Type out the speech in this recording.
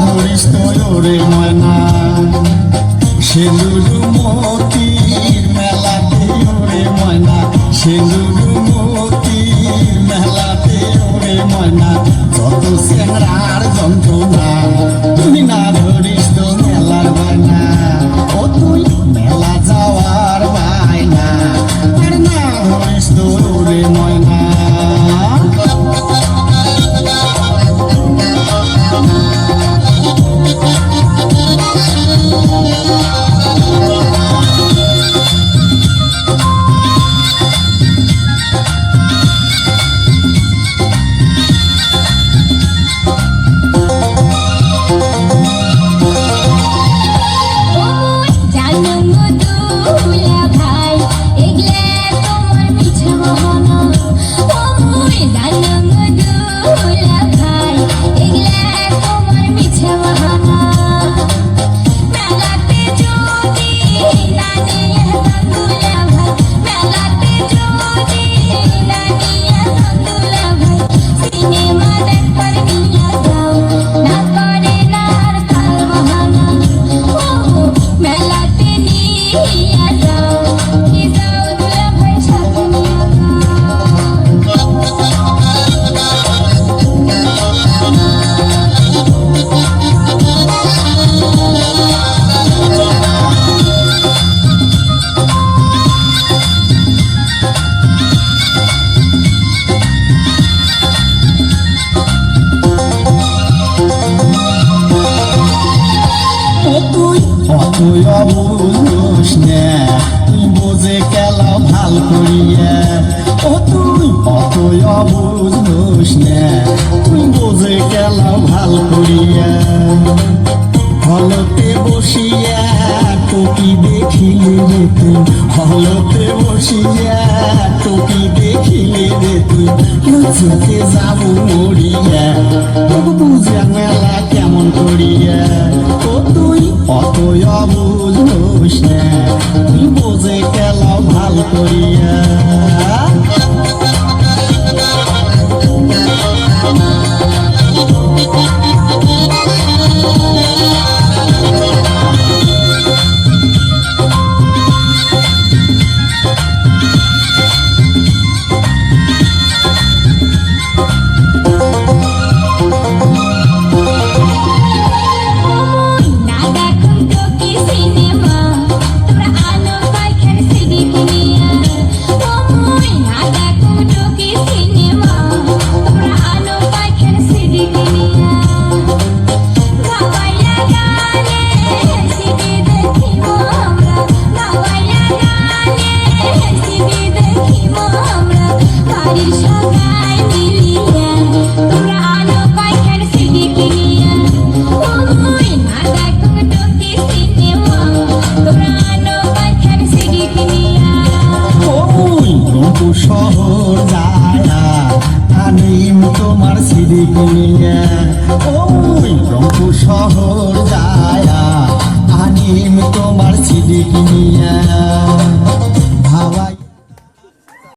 ধরিস তোরে ময়না। সে দুরু মতির মেলাতে ওরে ময়না। সে দুরু তুই তুই অবুঝ তুই বোঝে খেলা ভালো করিয়া। ও তুই তুই অবুঝ তুই বোঝে খেলা ভালো করিয়া। হলতে বসিয়া টুকি দেখিলে রে তুই। হলতে বসিয়া টুকি দেখিলে রে তুই। লুচুকে যাব মরিয়া তবু বুঝা মেলা কেমন করিয়া। অতই অবুজ বোঝে খেলাও ভালো করিয়া। ওই রংপুর শহর যায়া আনিম তোমার সিদিক নিয়া। ভাবাই